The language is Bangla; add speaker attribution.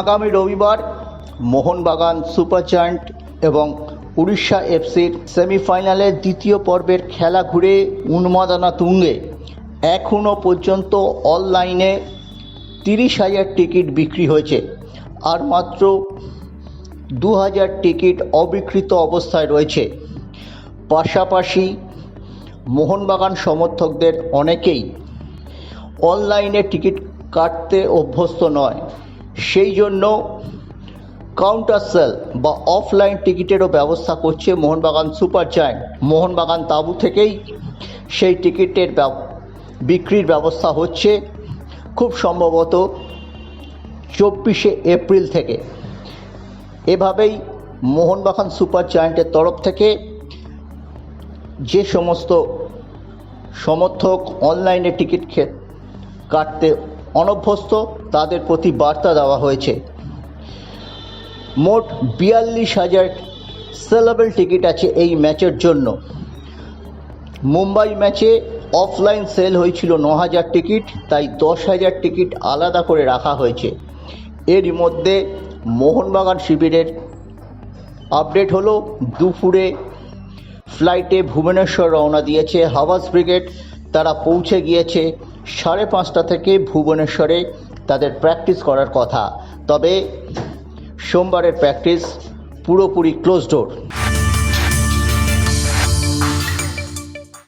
Speaker 1: আগামী রবিবার মোহনবাগান সুপার জায়ান্ট এবং উড়িষ্যা এফসির সেমিফাইনালের দ্বিতীয় পর্বের খেলা ঘুরে উন্মাদনা তুঙ্গে এখনও পর্যন্ত অনলাইনে তিরিশ হাজার টিকিট বিক্রি হয়েছে। আর মাত্র দু হাজার টিকিট অবিকৃত অবস্থায় রয়েছে। পাশাপাশি মোহনবাগান সমর্থকদের অনেকেই অনলাইনে টিকিট কাটতে অভ্যস্ত নয়। সেই জন্য কাউন্টার সেল বা অফলাইন টিকিটেরও ব্যবস্থা করছে মোহনবাগান সুপার জায়ান্ট মোহনবাগান তাঁবু থেকেই সেই টিকিটের বিক্রির ব্যবস্থা হচ্ছে খুব সম্ভবত চব্বিশে এপ্রিল থেকে। এভাবেই মোহনবাগান সুপার জায়ান্টের তরফ থেকে যে সমস্ত সমর্থক অনলাইনে টিকিট কাটতে অনভ্যস্ত, তাদের প্রতি বার্তা দেওয়া হয়েছে। মোট বিয়াল্লিশ হাজার সেলেবল টিকিট আছে এই ম্যাচের জন্য। মুম্বাই ম্যাচে অফলাইন সেল হয়েছিল ন হাজার টিকিট, তাই দশ হাজার টিকিট আলাদা করে রাখা হয়েছে। এরই মধ্যে মোহনবাগান শিবিরের আপডেট হলো, দুপুরে ফ্লাইটে ভুবনেশ্বর রওনা দিয়েছে হাওয়াস ব্রিগেড। তারা পৌঁছে গিয়েছে সাড়ে পাঁচটা থেকে ভুবনেশ্বরে তাদের প্র্যাকটিস করার কথা। তবে সোমবারের প্র্যাকটিস পুরোপুরি ক্লোজ ডোর